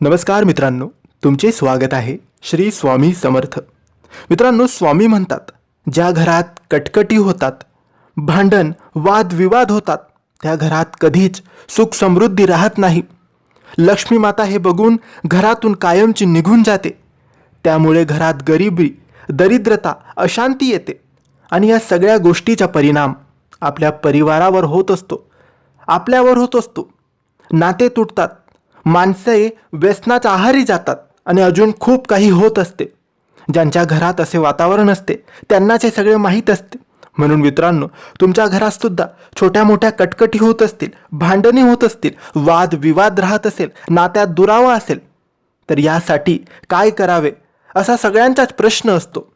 नमस्कार मित्रांनो तुमचे स्वागत आहे श्री स्वामी समर्थ. मित्रांनो स्वामी म्हणतात ज्या घरात कटकटी होतात भांडण वादविवाद होतात त्या घरात कधीच सुख समृद्धी राहत नाही. लक्ष्मी माता हे बघून घरातून कायमची निघून जाते. त्यामुळे घरात गरिबी दरिद्रता अशांती येते. आणि या सगळ्या गोष्टीचा परिणाम आपल्या परिवारावर होत असतो. आपल्यावर होत असतो. नाते तुटतात. माणसे व्यसनात आहारी जातात आणि अजून खूप काही होत असते. ज्यांच्या घरात असे वातावरण असते त्यांनाच हे सगळे माहीत असते. म्हणून मित्रांनो तुमच्या घरात सुद्धा छोट्या मोठ्या कटकटी होत असतील भांडणी होत असतील वाद विवाद राहत असेल नात्यात दुरावा असेल तर यासाठी काय करावे असा सगळ्यांचाच प्रश्न असतो.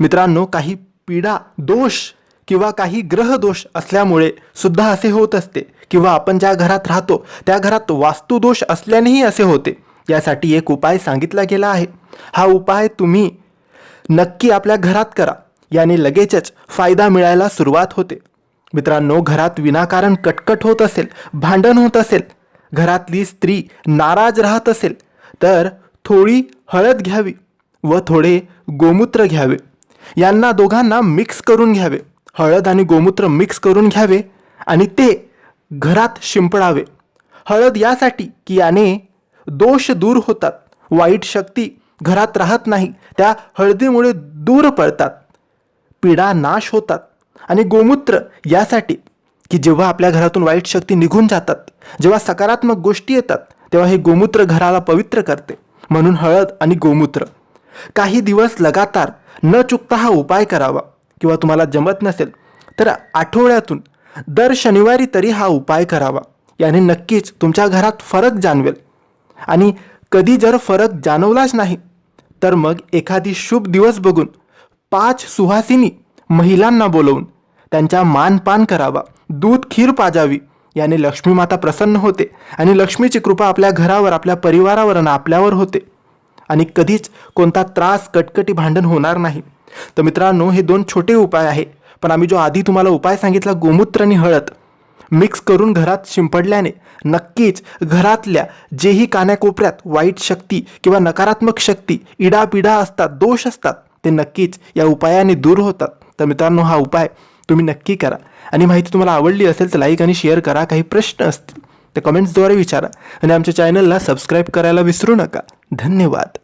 मित्रांनो काही पीडा दोष किंवा काही ग्रहदोष असल्यामुळे सुद्धा असे होत असते. किंवा आपण ज्या घरात राहतो त्या घरात वास्तुदोष असल्यानेही असे होते. यासाठी एक उपाय सांगितला गेला आहे. हा उपाय तुम्ही नक्की आपल्या घरात करा. याने लगेचच फायदा मिळायला सुरुवात होते. मित्रांनो घरात विनाकारण कटकट होत असेल भांडण होत असेल घरातली स्त्री नाराज राहत असेल तर थोडी हळद घ्यावी व थोडे गोमूत्र घ्यावे. यांना दोघांना मिक्स करून घ्यावे. हळद आणि गोमूत्र मिक्स करून घ्यावे आणि ते घरात शिंपडावे. हळद यासाठी की याने दोष दूर होतात. वाईट शक्ती घरात राहत नाही. त्या हळदीमुळे दूर पळतात पीडा नाश होतात. आणि गोमूत्र यासाठी की जेव्हा आपल्या घरातून वाईट शक्ती निघून जातात जेव्हा सकारात्मक गोष्टी येतात तेव्हा हे गोमूत्र घराला पवित्र करते. म्हणून हळद आणि गोमूत्र. काही दिवस लगातार न चुकता हा उपाय करावा. किंवा तुम्हाला जमत नसेल तर आठवड्यातून दर शनिवारी तरी हा उपाय करावा. याने नक्कीच तुमच्या घरात फरक जाणवेल. आणि कधी जर फरक जाणवलाच नाही तर मग एखादी शुभ दिवस बघून पाच सुहासिनी महिलांना बोलवून त्यांच्या मानपान करावा. दूध खीर पाजावी याने लक्ष्मी माता प्रसन्न होते आणि लक्ष्मीची कृपा आपल्या घरावर आपल्या परिवारावर आणि आपल्यावर होते. आणि कधीच कोणता त्रास कटकटी भांडण होणार नाही. तर मित्रांनो हे दोन छोटे उपाय आहे पण आम्ही जो आधी तुम्हाला उपाय सांगितला गोमूत्र आणि हळद मिक्स करून घरात शिंपडल्याने नक्कीच घरातल्या जेही कान्याकोपऱ्यात वाईट शक्ती किंवा नकारात्मक शक्ती इडापिडा असतात दोष असतात ते नक्कीच या उपायाने दूर होतात. तर मित्रांनो हा उपाय तुम्ही नक्की करा. आणि माहिती तुम्हाला आवडली असेल तर लाईक आणि शेअर करा. काही प्रश्न असतील तर कमेंट्सद्वारे विचारा. आणि आमच्या चॅनलला सबस्क्राईब करायला विसरू नका. धन्यवाद.